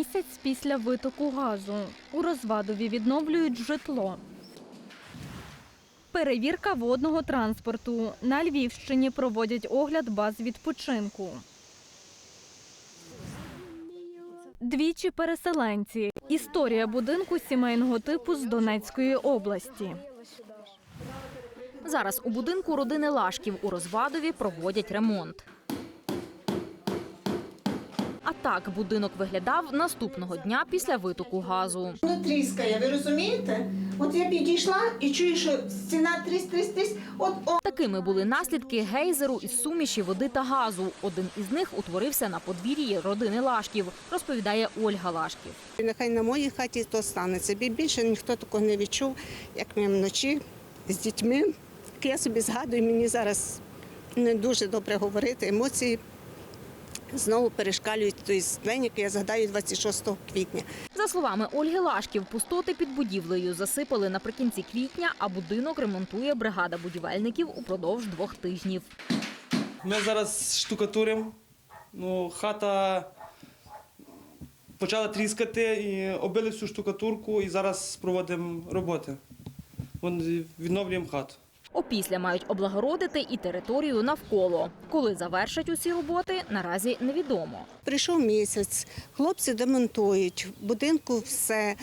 Місяць після витоку газу у розвадові відновлюють житло. Перевірка водного транспорту. На Львівщині проводять огляд баз відпочинку. Двічі переселенці. Історія будинку сімейного типу з Донецької області. Зараз у будинку родини Лашків у Розвадові проводять ремонт. Так будинок виглядав наступного дня після витоку газу. Воно тріскає, ви розумієте? От я підійшла і чую, що стіна тріс, тріс, тріс. От о, Такими були наслідки гейзеру із суміші води та газу. Один із них утворився на подвір'ї родини Лашків, розповідає Ольга Лашків. Нехай на моїй хаті то станеться. Бі- Більше ніхто такого не відчув, як ми вночі з дітьми. Я собі згадую, мені зараз не дуже добре говорити. Емоції знову перешкалюють той день, який я згадаю 26 квітня. За словами Ольги Лашків, пустоти під будівлею засипали наприкінці квітня, а будинок ремонтує бригада будівельників упродовж двох тижнів. Ми зараз штукатуримо. Ну, хата почала тріскати і обили всю штукатурку і зараз проводимо роботи. Вон, Відновлюємо хату. Опісля мають облагородити і територію навколо. Коли завершать усі роботи, наразі невідомо. Прийшов місяць, хлопці демонтують в будинку все.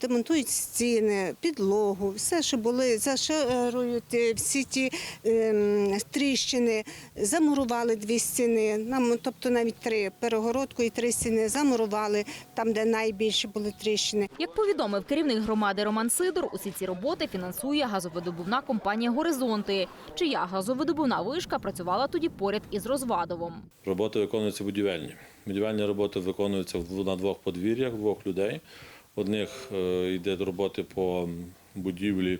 Демонтують стіни, підлогу, все, що були, зашарують е, всі ті ем, тріщини, замурували дві стіни, нам, тобто навіть три перегородку і три стіни замурували там, де найбільші були тріщини. Як повідомив керівник громади Роман Сидор, усі ці роботи фінансує газовидобувна компанія Горизонти, чия газовидобувна вишка працювала тоді поряд із Розвадовом. Роботи виконуються будівельні. Будівельні роботи виконуються в- на двох подвір'ях, двох людей. Одних е, йде до роботи по будівлі,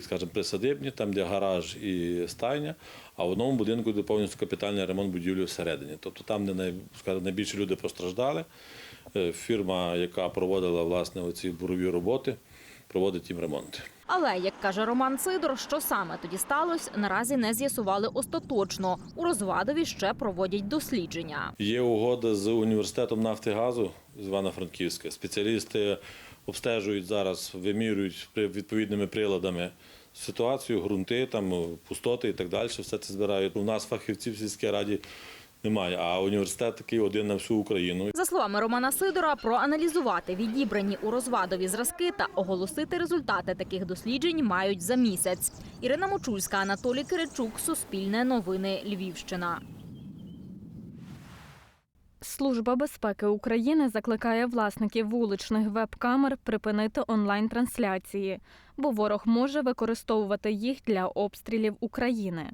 скажімо, присадибні, там де гараж і стайня, а в одному будинку йде повністю капітальний ремонт будівлі всередині. Тобто там, де найбільше люди постраждали, е, фірма, яка проводила власне оці бурові роботи, проводить їм ремонти. Але як каже Роман Сидор, що саме тоді сталося, наразі не з'ясували остаточно. У Розвадові ще проводять дослідження. Є угода з університетом нафти газу з Івано-Франківська. Спеціалісти обстежують зараз, вимірюють відповідними приладами ситуацію, ґрунти, там пустоти і так далі. Все це збирають. У нас фахівців в сільській раді немає, а університет такий один на всю Україну. За словами Романа Сидора, проаналізувати відібрані у розвадові зразки та оголосити результати таких досліджень мають за місяць. Ірина Мочульська, Анатолій Киричук, Суспільне новини Львівщина. Служба безпеки України закликає власників вуличних веб-камер припинити онлайн-трансляції, бо ворог може використовувати їх для обстрілів України.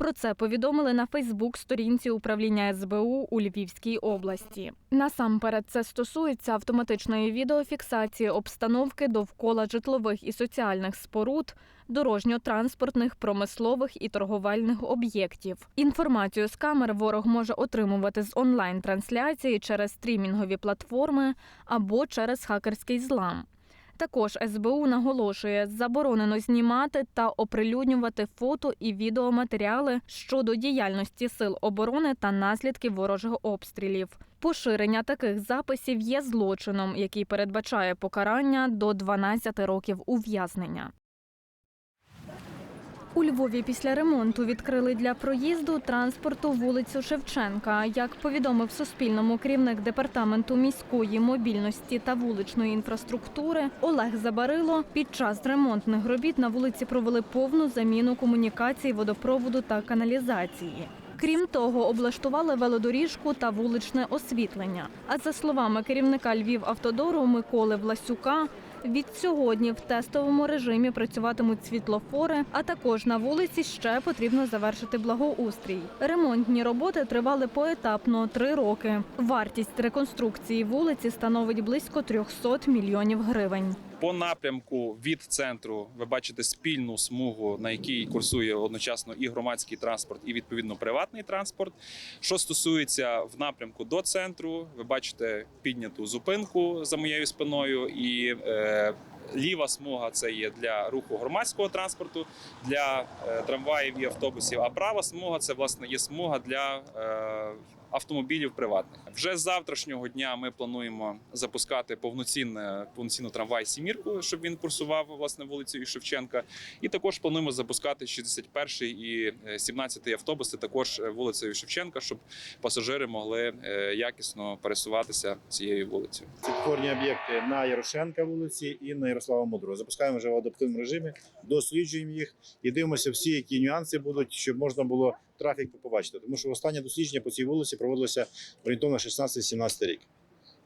Про це повідомили на Фейсбук-сторінці управління СБУ у Львівській області. Насамперед, це стосується автоматичної відеофіксації обстановки довкола житлових і соціальних споруд, дорожньо-транспортних, промислових і торговельних об'єктів. Інформацію з камер ворог може отримувати з онлайн-трансляції через стрімінгові платформи або через хакерський злам. Також СБУ наголошує, заборонено знімати та оприлюднювати фото і відеоматеріали щодо діяльності сил оборони та наслідків ворожих обстрілів. Поширення таких записів є злочином, який передбачає покарання до 12 років ув'язнення. У Львові після ремонту відкрили для проїзду транспорту вулицю Шевченка. Як повідомив Суспільному керівник департаменту міської мобільності та вуличної інфраструктури Олег Забарило, під час ремонтних робіт на вулиці провели повну заміну комунікацій, водопроводу та каналізації. Крім того, облаштували велодоріжку та вуличне освітлення. А за словами керівника Львівавтодору Миколи Власюка, від сьогодні в тестовому режимі працюватимуть світлофори, а також на вулиці ще потрібно завершити благоустрій. Ремонтні роботи тривали поетапно три роки. Вартість реконструкції вулиці становить близько 300 мільйонів гривень. По напрямку від центру ви бачите спільну смугу, на якій курсує одночасно і громадський транспорт, і відповідно приватний транспорт. Що стосується в напрямку до центру, ви бачите підняту зупинку за моєю спиною і. Е, Ліва смуга це є для руху громадського транспорту, для е, трамваїв і автобусів. А права смуга це власне є смуга для е, автомобілів приватних. Вже з завтрашнього дня ми плануємо запускати повноцінне повноцінну трамвай сімірку, щоб він курсував власне вулицею Шевченка. І також плануємо запускати 61 і е, 17 автобуси також е, вулицею Шевченка, щоб пасажири могли е, якісно пересуватися цією вулицею. Світлофорні об'єкти на Ярошенка вулиці і на Ярослава Мудрого. Запускаємо вже в адаптивному режимі, досліджуємо їх і дивимося всі, які нюанси будуть, щоб можна було трафік побачити. Тому що останнє дослідження по цій вулиці проводилося орієнтовно 16-17 рік.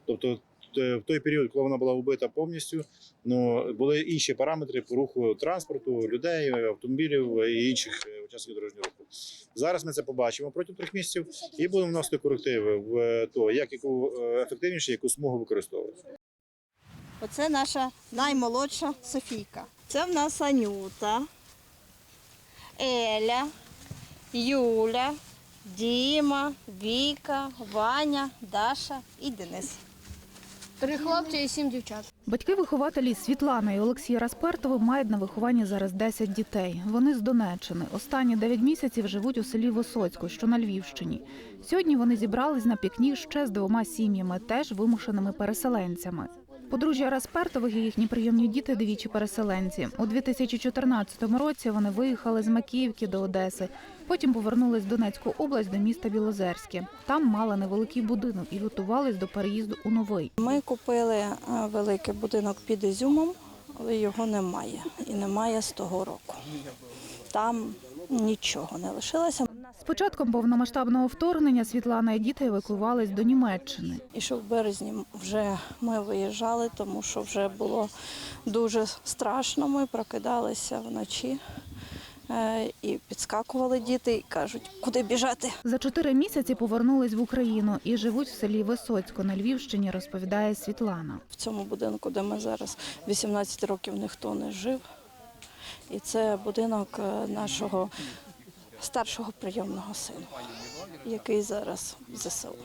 Тобто в той період, коли вона була вбита повністю, ну були інші параметри по руху транспорту, людей, автомобілів і інших е, учасників дорожнього руху. Зараз ми це побачимо протягом трьох місяців і будемо вносити корективи в е, то, як яку е, ефективніше, яку смугу використовувати. Оце наша наймолодша Софійка. Це в нас Анюта, Еля, Юля, Діма, Віка, Ваня, Даша і Денис. Три хлопці і сім дівчат. Батьки-вихователі Світлана і Олексій Распертови мають на вихованні зараз 10 дітей. Вони з Донеччини. Останні 9 місяців живуть у селі Висоцько, що на Львівщині. Сьогодні вони зібрались на пікнік ще з двома сім'ями, теж вимушеними переселенцями. Подружжя Распертових і їхні прийомні діти двічі переселенці. У 2014 році вони виїхали з Макіївки до Одеси. Потім повернулись в Донецьку область до міста Білозерське. Там мали невеликий будинок і готувались до переїзду у новий. Ми купили е, великий будинок під Ізюмом, але його немає. І немає з того року. Там нічого не лишилося. З початком повномасштабного вторгнення Світлана і діти евакуювались до Німеччини. І що в березні вже ми виїжджали, тому що вже було дуже страшно. Ми прокидалися вночі е, і підскакували діти і кажуть, куди біжати. За чотири місяці повернулись в Україну і живуть в селі Висоцько на Львівщині, розповідає Світлана. В цьому будинку, де ми зараз 18 років ніхто не жив. І це будинок е, нашого старшого прийомного сина, який зараз в ЗСУ.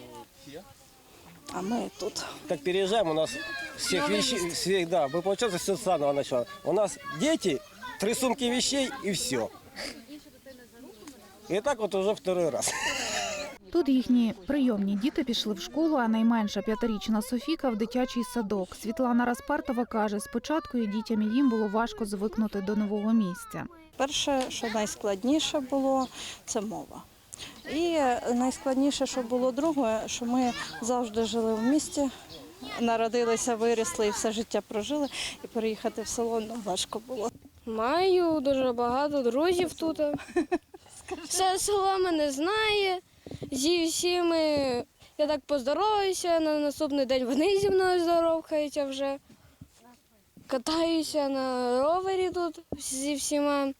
А ми тут. Так переезжаем, у нас всех вещей, всех, да, мы получается все с самого начала. У нас дети, три сумки вещей и все. И так вот уже второй раз. Тут їхні прийомні діти пішли в школу, а найменша п'ятирічна Софіка в дитячий садок. Світлана Распартова каже, спочатку і дітям і їм було важко звикнути до нового місця. Перше, що найскладніше було, це мова. І найскладніше, що було друге, що ми завжди жили в місті, народилися, виросли і все життя прожили. І переїхати в село нам важко було. Маю дуже багато друзів тут. Все село мене знає. Зі всіми я так поздороваюся, на наступний день вони зі мною здоровкаються вже. Катаюся на ровері тут зі всіма.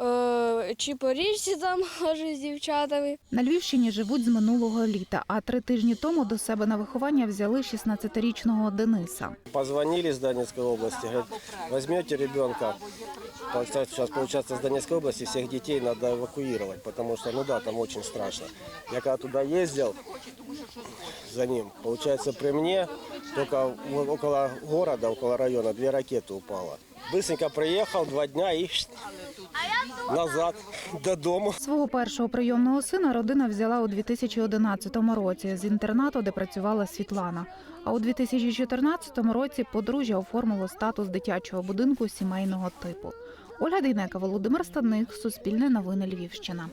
Е, чи по річці там хожу з дівчатами. На Львівщині живуть з минулого літа, а три тижні тому до себе на виховання взяли 16-річного Дениса. Позвонили с Донецкой области, говорят, возьмете ребенка. Сейчас, получается, с Донецкой области всех детей надо эвакуировать, потому что, ну да, там очень страшно. Я когда туда ездил за ним, получается, при мне только в- около города, около района, две ракеты упало. Быстренько приехал, два дня и назад, до дому. Свого першого прийомного сина родина взяла у 2011 році з інтернату, де працювала Світлана. А у 2014 році подружжя оформило статус дитячого будинку сімейного типу. Ольга Дейнека, Володимир Стадник, Суспільне новини Львівщина.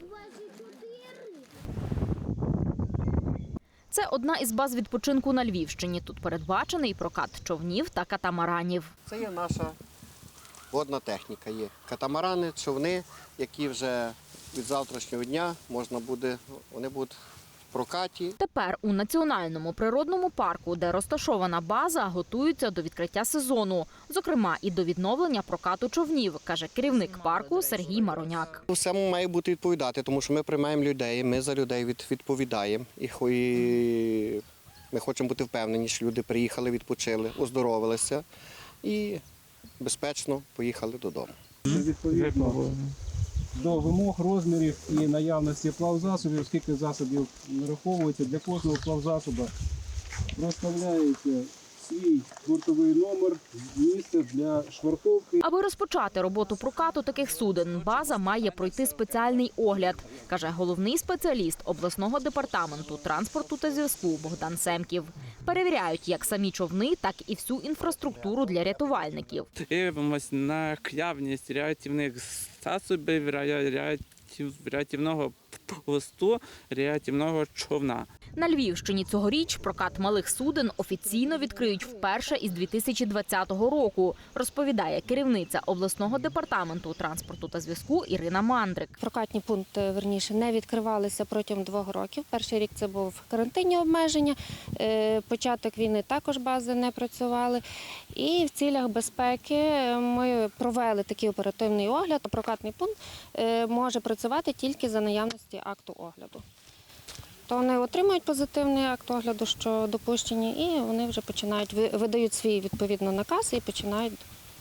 Це одна із баз відпочинку на Львівщині. Тут передбачений прокат човнів та катамаранів. Це є наша водна техніка. Є катамарани, човни, які вже від завтрашнього дня можна буде, вони будуть в прокаті. Тепер у національному природному парку, де розташована база, готуються до відкриття сезону, зокрема і до відновлення прокату човнів, каже керівник парку Сергій Мароняк. Все має бути відповідати, тому що ми приймаємо людей, ми за людей від, відповідаємо. І ми хочемо бути впевнені, що люди приїхали, відпочили, оздоровилися і безпечно поїхали додому. відповідно до вимог розмірів і наявності плавзасобів, скільки засобів нараховується для кожного плавзасоба, розставляється свій бортовий номер, місце для швартовки. Аби розпочати роботу прокату таких суден, база має пройти спеціальний огляд, каже головний спеціаліст обласного департаменту транспорту та зв'язку Богдан Семків. Перевіряють як самі човни, так і всю інфраструктуру для рятувальників. Дивимось на наявність рятівних засобів, рятів- рятівного посту, рятівного човна. На Львівщині цьогоріч прокат малих суден офіційно відкриють вперше із 2020 року, розповідає керівниця обласного департаменту транспорту та зв'язку Ірина Мандрик. Прокатні пункти верніше не відкривалися протягом двох років. Перший рік це був карантинні обмеження. е, Початок війни також бази не працювали. І в цілях безпеки ми провели такий оперативний огляд. Прокатний пункт е, може працювати тільки за наявності акту огляду. То вони отримують позитивний акт огляду, що допущені, і вони вже починають видають свій відповідно наказ і починають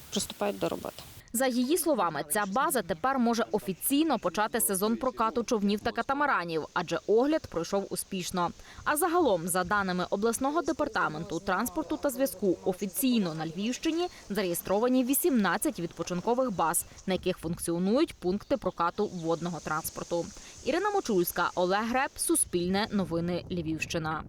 приступають до роботи. За її словами, ця база тепер може офіційно почати сезон прокату човнів та катамаранів, адже огляд пройшов успішно. А загалом, за даними обласного департаменту транспорту та зв'язку, офіційно на Львівщині зареєстровані 18 відпочинкових баз, на яких функціонують пункти прокату водного транспорту. Ірина Мочульська, Олег Греб, Суспільне новини Львівщина.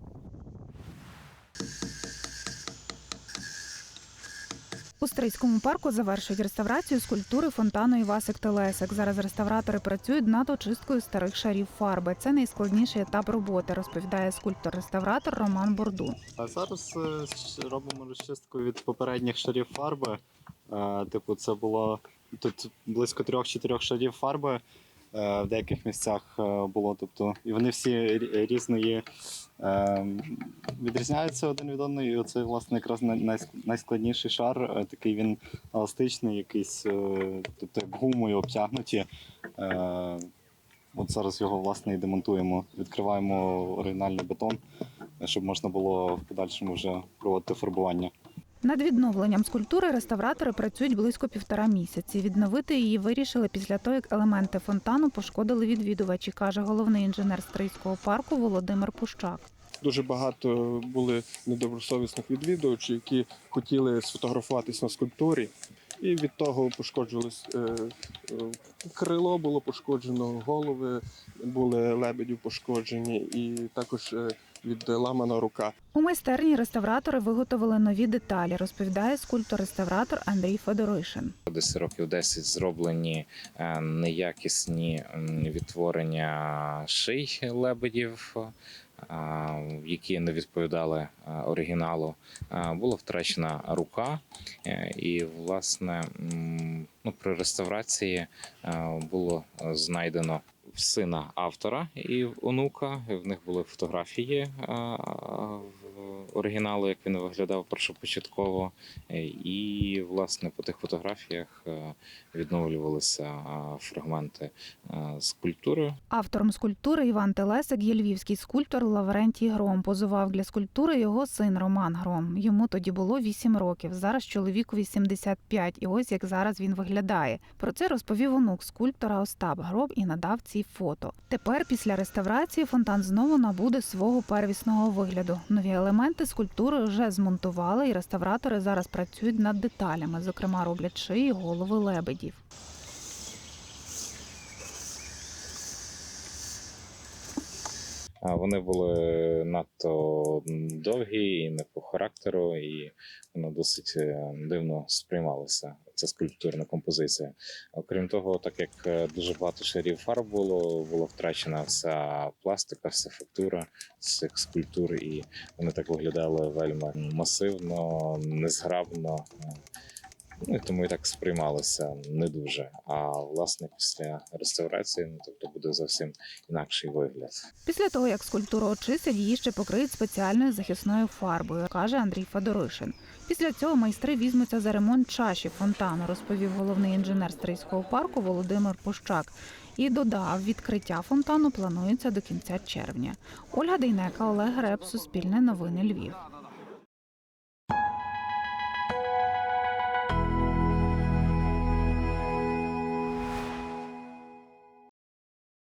У Стрийському парку завершують реставрацію скульптури фонтану Івасик Телесик. Зараз реставратори працюють над очисткою старих шарів фарби. Це найскладніший етап роботи, розповідає скульптор-реставратор Роман Борду. А зараз е, робимо розчистку від попередніх шарів фарби. Е, Типу, це було тут близько трьох-чотирьох шарів фарби. Е, В деяких місцях е, було. Тобто, і вони всі рі- різної е, відрізняються один від одного. І оце, власне, якраз найскладніший шар. Такий він еластичний, якийсь, тобто як гумою обтягнуті. От зараз його власне і демонтуємо. Відкриваємо оригінальний бетон, щоб можна було в подальшому вже проводити фарбування. Над відновленням скульптури реставратори працюють близько півтора місяці. Відновити її вирішили після того, як елементи фонтану пошкодили відвідувачі, каже головний інженер Стрийського парку Володимир Пущак. Дуже багато були недобросовісних відвідувачів, які хотіли сфотографуватись на скульптурі, і від того пошкоджувалось е, е, крило було пошкоджено, голови були лебедів пошкоджені, і також е, відламана рука. У майстерні реставратори виготовили нові деталі, розповідає скульптор-реставратор Андрій Федоришин. Десь років 10 зроблені е, неякісні відтворення ший лебедів, е, які не відповідали е, оригіналу. Була втрачена рука, і власне ну, при реставрації було знайдено сина автора і онука. В них були фотографії е, оригіналу, як він виглядав першопочатково. Е, І власне по тих фотографіях е, відновлювалися фрагменти е, скульптури. Автором скульптури Іван Телесик є львівський скульптор Лаврентій Гром. Позував для скульптури його син Роман Гром. Йому тоді було 8 років. Зараз чоловікові 75. І ось як зараз він виглядає. Про це розповів онук скульптора Остап Гроб і надав ці фото. Тепер, після реставрації, фонтан знову набуде свого первісного вигляду. Нові елементи скульптури вже змонтували, і реставратори зараз працюють над деталями, зокрема роблять шиї, голови лебедів. Вони були надто довгі і не по характеру, і воно досить е, дивно сприймалося. Ця скульптурна композиція. Окрім того, так як е, дуже багато шарів фарб було, була втрачена вся пластика, вся фактура цих скульптур, і вони так виглядали вельми масивно, незграбно. Ну і тому і так сприймалося не дуже. А власне після реставрації, ну тобто буде зовсім інакший вигляд. Після того, як скульптуру очистять, її ще покриють спеціальною захисною фарбою, каже Андрій Федоришин. Після цього майстри візьмуться за ремонт чаші фонтану, розповів головний інженер Стрийського парку Володимир Пощак. І додав, відкриття фонтану планується до кінця червня. Ольга Дейнека, Олег Греб, Суспільне новини Львів.